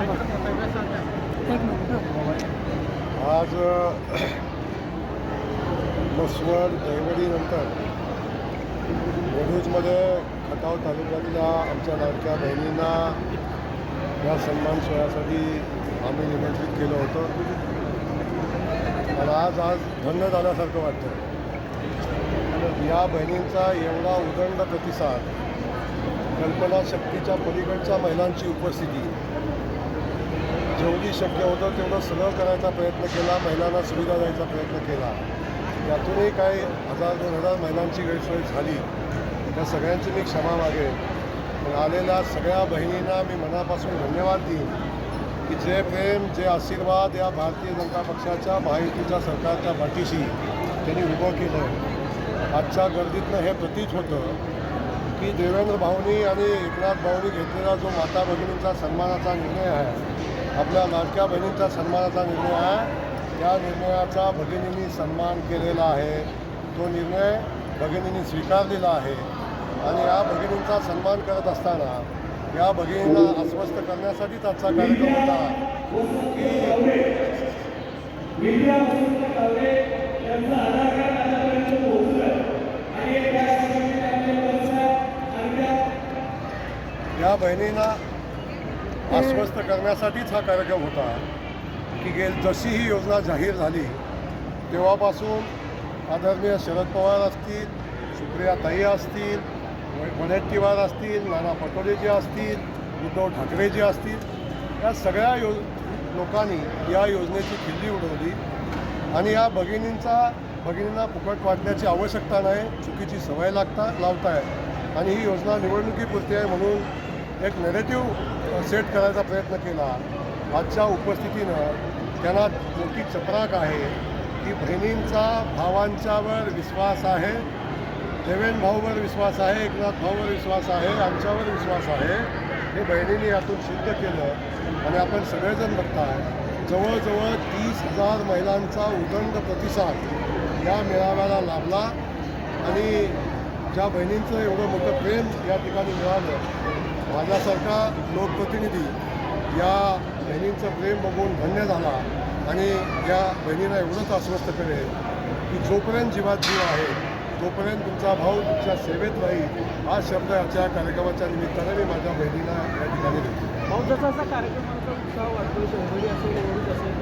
आज मसवड दहिवडीनंतर वडूजमध्ये खटाव तालुक्यातल्या आमच्या लाडक्या बहिणींना या सन्मान सोहळ्यासाठी आम्ही निमंत्रित केलं होतं. मला आज आज धन्य झाल्यासारखं वाटतं या बहिणींचा एवढा उदंड प्रतिसाद कल्पनाशक्तीच्या पलीकडच्या महिलांची उपस्थिती जेवढी शक्य होतं तेवढं सगळं करायचा प्रयत्न केला महिलांना सुविधा द्यायचा प्रयत्न केला. त्यातूनही काही हजार दोन हजार महिलांची गैरसोय झाली. त्या सगळ्यांची मी क्षमा मागेन पण आलेल्या सगळ्या बहिणींना मी मनापासून धन्यवाद देईन की जे प्रेम जे आशीर्वाद या भारतीय जनता पक्षाच्या महायुतीच्या सरकारच्या पाठीशी त्यांनी उभं केलं. आजच्या गर्दीतनं हे प्रतीत होतं की देवेंद्र भाऊनी आणि एकनाथ भाऊनी घेतलेला जो माता भगिनींचा सन्मानाचा निर्णय आहे आपल्या लाडक्या बहिणींचा सन्मानाचा निर्णय आहे. त्या निर्णयाचा भगिनींनी सन्मान केलेला आहे. तो निर्णय भगिनींनी स्वीकारलेला आहे. आणि या भगिनींचा सन्मान करत असताना या भगिनींना अस्वस्थ करण्यासाठीच आजचा कार्यक्रम होता. की या बहिणींना आश्वस्त करण्यासाठीच हा कार्यक्रम होता. की गेल जशी ही योजना जाहीर झाली तेव्हापासून आदरणीय शरद पवार असतील सुप्रिया ताई असतील व- वडेट्टीवार असतील नाना पटोलेजी असतील उद्धव ठाकरेजी असतील या सगळ्या यो लोकांनी या योजनेची खिल्ली उडवली आणि या भगिनींचा भगिनींना फुकट वाटण्याची आवश्यकता नाही चुकीची सवय लागता लावताय. आणि ही योजना निवडणुकीपुरती आहे म्हणून एक नेरेटिव्ह सेट करायचा प्रयत्न केला. आजच्या उपस्थितीनं त्यांना मोठी चपराक आहे. की बहिणींचा भावांच्यावर विश्वास आहे. देवेन भाऊवर विश्वास आहे एकनाथ भाऊवर विश्वास आहे आमच्यावर विश्वास आहे. हे बहिणींनी यातून सिद्ध केलं आणि आपण सगळेजण बघताय जवळजवळ तीस हजार महिलांचा उदंड प्रतिसाद या मेळाव्याला लाभला. आणि ज्या बहिणींचं एवढं मोठं प्रेम या ठिकाणी मिळालं माझ्यासारखा लोकप्रतिनिधी या बहिणींचं प्रेम बघून धन्य झाला आणि या बहिणीला एवढंच आश्वस्त करेल की जोपर्यंत जीवात जीव आहे तोपर्यंत तुमचा भाऊ तुमच्या सेवेत राहील हा शब्द याच्या कार्यक्रमाच्या निमित्ताने मी माझ्या बहिणीला या ठिकाणी देतो. भाऊ जसा कार्यक्रमाचा उत्साह वाटतो असेल असेल.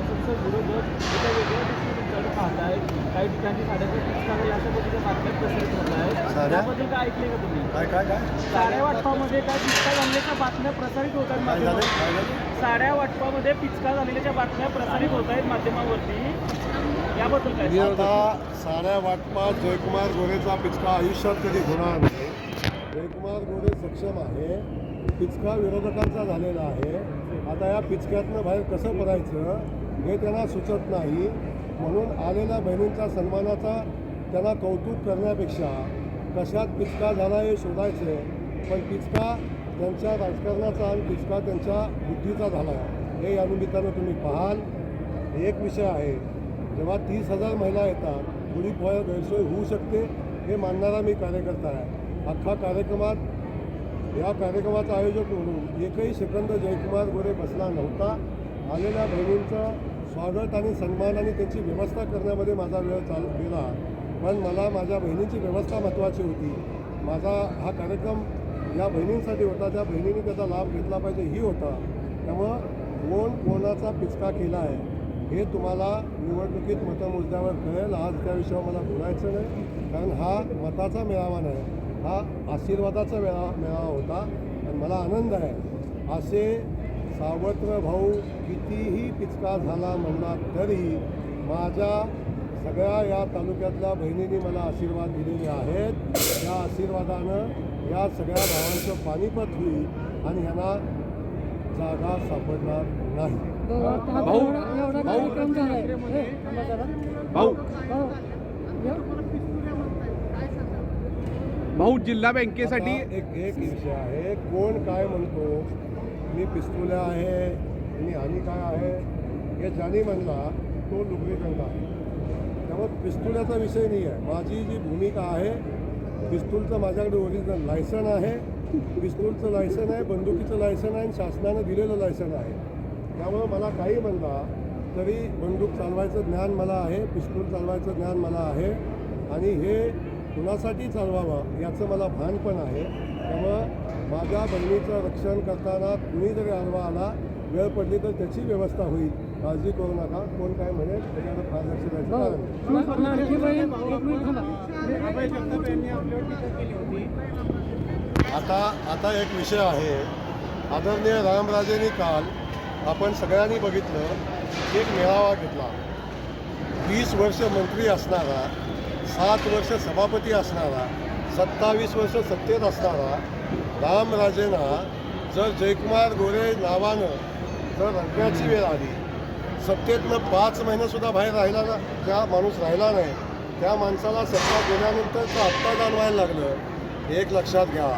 काय काय साड्या वाटपामध्ये काय पिचका झालेल्या बातम्या प्रसारित होत आहेत साड्या वाटपामध्ये पिचका झालेल्या बातम्या प्रसारित होत आहेत माध्यमावरती. याबद्दल काय? आता वाटपात जयकुमार गोरेचा पिचका आयुष्यात कधी होणार नाही. जयकुमार गोरे सक्षम आहे. पिचका विरोधकांचा झालेला आहे. आता या पिचक्यातनं बाहेर कसं पडायचं हे त्यांना सुचत नाही. म्हणून आलेल्या बहिणींचा सन्मानाचा त्यांना कौतुक करण्यापेक्षा कशात पिचका झाला हे शोधायचं पण पिचका त्यांच्या राजकारणाचा आणि पिचका त्यांच्या बुद्धीचा झाला. हे या निमित्तानं तुम्ही पाहाल. एक विषय आहे. जेव्हा तीस हजार महिला येतात थोडी फळ गैरसोय होऊ शकते हे मानणारा मी कार्यकर्ता आहे. अख्खा कार्यक्रमात या कार्यक्रमाचा आयोजक म्हणून एकही सेकंद जयकुमार गोरे बसला नव्हता. आलेल्या बहिणींचं स्वागत आणि सन्मान आणि त्याची व्यवस्था करण्यामध्ये माझा वेळ चाल गेला. पण मला माझ्या बहिणीची व्यवस्था महत्त्वाची होती. माझा हा कार्यक्रम या बहिणींसाठी होता. त्या बहिणीने त्याचा लाभ घेतला पाहिजे ही होता. त्यामुळं कोण कोणाचा पिचका केला आहे हे तुम्हाला निवडणुकीत मतमोजण्यावर कळेल. आज त्या विषयावर मला बोलायचं नाही. कारण हा मताचा मेळावा नाही. हा आशीर्वादाचा मेळा मेळावा होता. आणि मला आनंद आहे. असे सावत्र भाऊ कितीही पिचका झाला म्हणला तरी माझ्या सगळ्या या तालुक्यातल्या बहिणींनी मला आशीर्वाद दिलेले आहेत. त्या आशीर्वादानं या सगळ्या भावांचं पानिपत होईल आणि यांना जागा सापडणार नाही. भाऊ. भाऊ. भाऊ, जिल्हा बँकेसाठी एक एक विषय आहे. कोण काय म्हणतो? मी पिस्तुल्या आहे आणि आणि काय आहे हे ज्याने म्हणला तो लुगरीकरला आहे. त्यामुळे पिस्तुल्याचा विषय नाही आहे. माझी जी भूमिका आहे पिस्तूलचं माझ्याकडे ओरिजिनल लायसन आहे. पिस्तूलचं लायसन आहे बंदुकीचं लायसन आहे आणि शासनानं दिलेलं लायसन आहे. त्यामुळं मला काही म्हणला तरी बंदूक चालवायचं ज्ञान मला आहे पिस्तूल चालवायचं ज्ञान मला आहे आणि हे कुणासाठी चालवावं याचं मला भान पण आहे. त्यामुळं माझ्या बहिणीचं रक्षण करताना कुणी जरी आडवा आला वेळ पडली तर त्याची व्यवस्था होईल. काळजी करू नका. कोण काय म्हणेल त्याच्याकडे फार लक्ष द्यायचं आता आता एक विषय आहे. आदरणीय रामराजेंनी काल आपण सगळ्यांनी बघितलं की एक मेळावा घेतला. वीस वर्ष मंत्री असणारा सात वर्ष सभापती असणारा सत्तावीस वर्ष सत्तेत असणारा रामराजेंना जर जयकुमार गोरे नावानं जर रंगण्याची वेळ आली सत्तेतनं पाच महिनेसुद्धा बाहेर राहिला ना त्या माणूस राहिला नाही त्या माणसाला सत्ता गेल्यानंतरचं आत्ता जाणवायला लागलं. एक लक्षात घ्या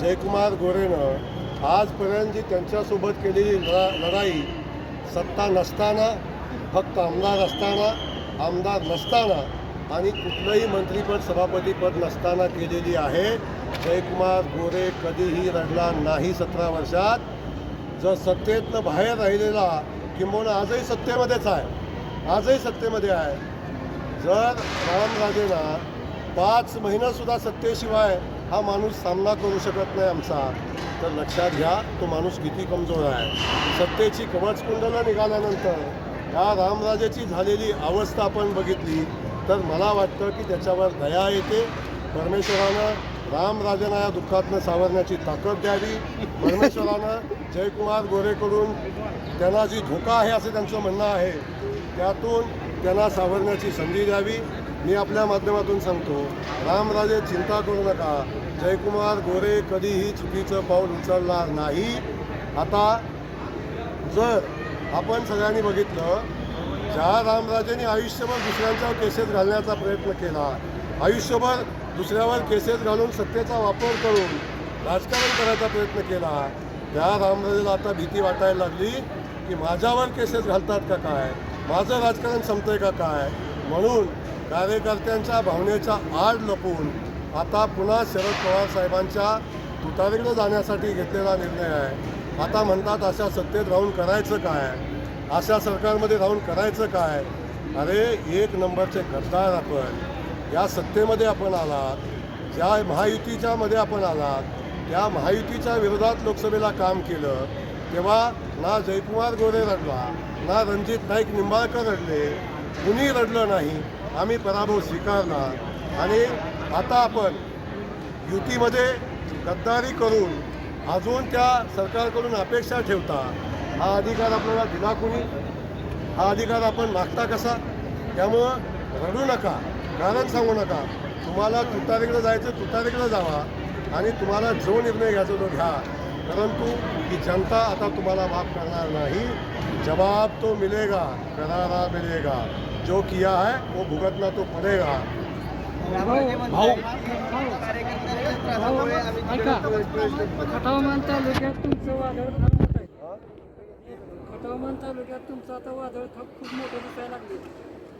जयकुमार गोरेनं आजपर्यंत जी त्यांच्यासोबत केलेली लढा लढाई सत्ता नसताना फक्त आमदार असताना आमदार नसताना आणि कुठलंही मंत्रीपद सभापतीपद नसताना केलेली आहे. जयकुमार गोरे कधीही रडला नाही सतरा वर्षात. जर सत्तेतनं बाहेर राहिलेला किंबहुना आजही सत्तेमध्येच आहे. आजही सत्तेमध्ये आहे. जर रामराजेंना पाच महिनासुद्धा सत्तेशिवाय हा माणूस सामना करू शकत नाही आमचा तर लक्षात घ्या तो माणूस किती कमजोर आहे. सत्तेची कवचकुंडलं निघाल्यानंतर या रामराजेची झालेली अवस्था आपण बघितली तर मला वाटतं की त्याच्यावर दया येते. परमेश्वरानं रामराजेंना या दुःखातनं सावरण्याची ताकद द्यावी. परमेश्वरानं जयकुमार गोरेकडून त्यांना जी धोका आहे असं त्यांचं म्हणणं आहे त्यातून त्यांना सावरण्याची संधी द्यावी. मी आपल्या माध्यमातून सांगतो रामराजे चिंता करू नका. जयकुमार गोरे कधीही चुकीचं पाऊल उचलणार नाही. आता जर आपण सगळ्यांनी बघितलं ज्या रामराजेंनी आयुष्यभर दुसऱ्यांच्या केसेस घालण्याचा प्रयत्न केला आयुष्यभर दुसऱ्यावर केसेस घालून सत्तेचा वापर करून राजकारण करायचा प्रयत्न केला. त्या रामराजेला आता भीती वाटायला लागली की माझ्यावर केसेस घालतात का काय? माझं राजकारण संपतंय का काय? म्हणून कार्यकर्त्यांच्या भावनेच्या आड लपून आता पुन्हा शरद पवार साहेबांच्या तुतारीकडे जाण्यासाठी घेतलेला निर्णय आहे. आता म्हणतात अशा सत्तेत राहून करायचं काय? अशा सरकारमध्ये राहून करायचं काय? अरे एक नंबरचे गद्दार आपण. या सत्तेमध्ये आपण आलात ज्या महायुतीच्या मध्ये आपण आलात त्या महायुतीच्या विरोधात लोकसभेला काम केलं तेव्हा ना जयकुमार गोरे रडला ना रणजित नाईक निंबाळकर रडले कुणी रडलं नाही आम्ही पराभव स्वीकारला. आणि आता आपण युतीमध्ये गद्दारी करून अजून त्या सरकारकडून अपेक्षा ठेवता हा अधिकार आपल्याला दिला कुणी? हा अधिकार आपण मागता कसा? त्यामुळं रडू नका. कारण सांगू नका. तुम्हाला तुतारीकडे जायचं तुतारीकडे जावा. आणि तुम्हाला जो निर्णय घ्यायचा तो घ्या. परंतु ही जनता आता तुम्हाला माफ करणार नाही. जवाब तो मिलेगा करारा मिलेगा. जो किया है वो भुगतना तो पड़ेगा. भाऊ तालुक्यात तुमचं आता वादळ खूप मोठं दिसायला लागले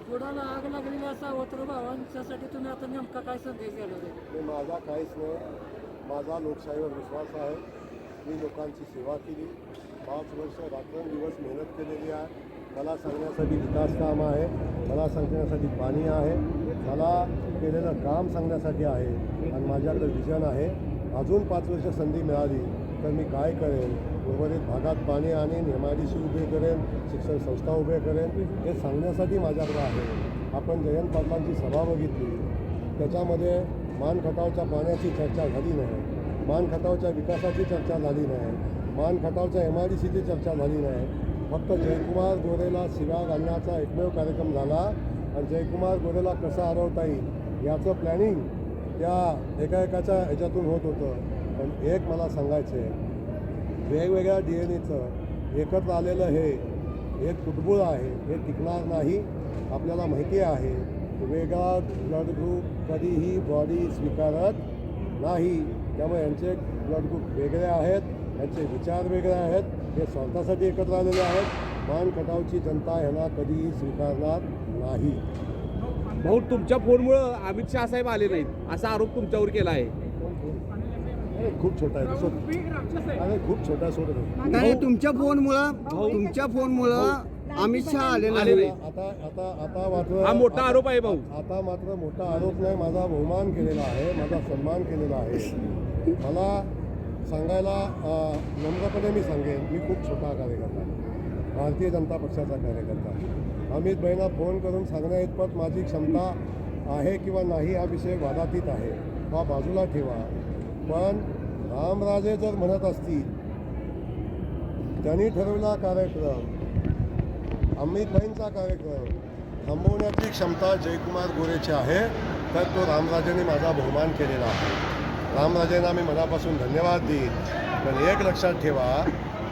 बुडाला आग लागलेल्या सावत्र भावांच्यासाठी तुम्ही आता नेमका काय संदेश द्यायला मी माझा काहीच नाही. माझा लोकशाहीवर विश्वास आहे. मी लोकांची सेवा केली. पाच वर्ष रात्रंदिवस मेहनत केलेली आहे. मला सांगण्यासाठी विकास काम आहे. मला सांगण्यासाठी पाणी आहे. मला केलेलं काम सांगण्यासाठी आहे. आणि माझ्याकडे विजन आहे. अजून पाच वर्ष संधी मिळाली तर मी काय करेन? उर्वरित भागात पाणी आणि एम आय डी सी उभे करेन शिक्षण संस्था उभे करेन हे सांगण्यासाठी माझ्याकडे आहे. आपण जयंत पाटलांची सभा बघितली. त्याच्यामध्ये मान खटावच्या पाण्याची चर्चा झाली नाही. मान खटावच्या विकासाची चर्चा झाली नाही. मान खटावच्या एम आय डी सीची चर्चा झाली नाही. फक्त जयकुमार गोरेला शिव्या घालण्याचा एकमेव कार्यक्रम झाला. आणि जयकुमार गोरेला कसं हरवता येईल याचं प्लॅनिंग त्या एका एकाच्या ह्याच्यातून होत होतं. पण एक मला सांगायचं आहे वेगवेगळ्या डी एन एचं एकत्र आलेलं हे एक फुटबुळ आहे हे टिकणार नाही आपल्याला माहिती आहे वेगळा ब्लड ग्रुप कधीही बॉडी स्वीकारत नाही. त्यामुळे यांचे ब्लड ग्रुप वेगळे आहेत यांचे विचार वेगळे आहेत हे स्वतःसाठी एकत्र आलेले आहेत. मान कटावची जनता ह्यांना कधीही स्वीकारणार नाही. भाऊ तुमच्या फोनमुळं अमित शहा साहेब आले नाहीत. असा आरोप तुमच्यावर केला आहे. अरे खूप छोटा आहे. तो सोड. अरे खूप छोटा आहे, सोड रे. नाही तुमच्या फोनमुळं तुमच्या फोनमुळं अमित शहा आले नाही. आता आता आता मात्र हा मोठा आरोप आहे भाऊ. आता मात्र मोठा आरोप नाही माझा बहुमान केलेला आहे माझा सन्मान केलेला आहे. मला सांगायला अं, नम्रपणे मी सांगेन मी खूप छोटा कार्यकर्ता आहे. भारतीय जनता पक्षाचा कार्यकर्ता अमित भाईंना फोन करून सांगण्या इतपत माझी क्षमता आहे किंवा नाही हा विषय वादातीत आहे. हा बाजूला ठेवा. पण रामराजे जर म्हणत असतील त्यांनी ठरवला कार्यक्रम अमितभाईंचा कार्यक्रम थांबवण्याची क्षमता जयकुमार गोरेची आहे तर तो रामराजेने माझा बहुमान केलेला आहे. रामराजेंना मी मनापासून धन्यवाद देईन. पण एक लक्षात ठेवा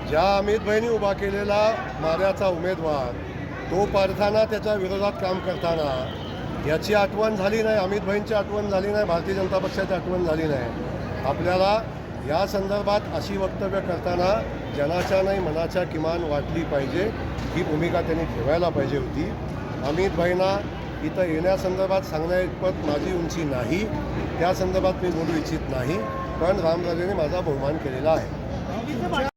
ज्या अमितभाईंनी उभा केलेला माऱ्याचा उमेदवार तो पाडताना त्याच्या विरोधात काम करताना याची आठवण झाली नाही अमितभाईंची आठवण झाली नाही भारतीय जनता पक्षाची आठवण झाली नाही. आपल्याला या संदर्भात अशी वक्तव्य करताना जनाच्या नाही मनाच्या किमान वाटली पाहिजे. ही भूमिका त्यांनी ठेवायला पाहिजे होती. अमित भाईंना इथं येण्यासंदर्भात सांगण्याइतपत माझी उंची नाही. त्या संदर्भात मी बोलू इच्छित नाही. पण रामराजेने माझा बहुमान केलेला आहे.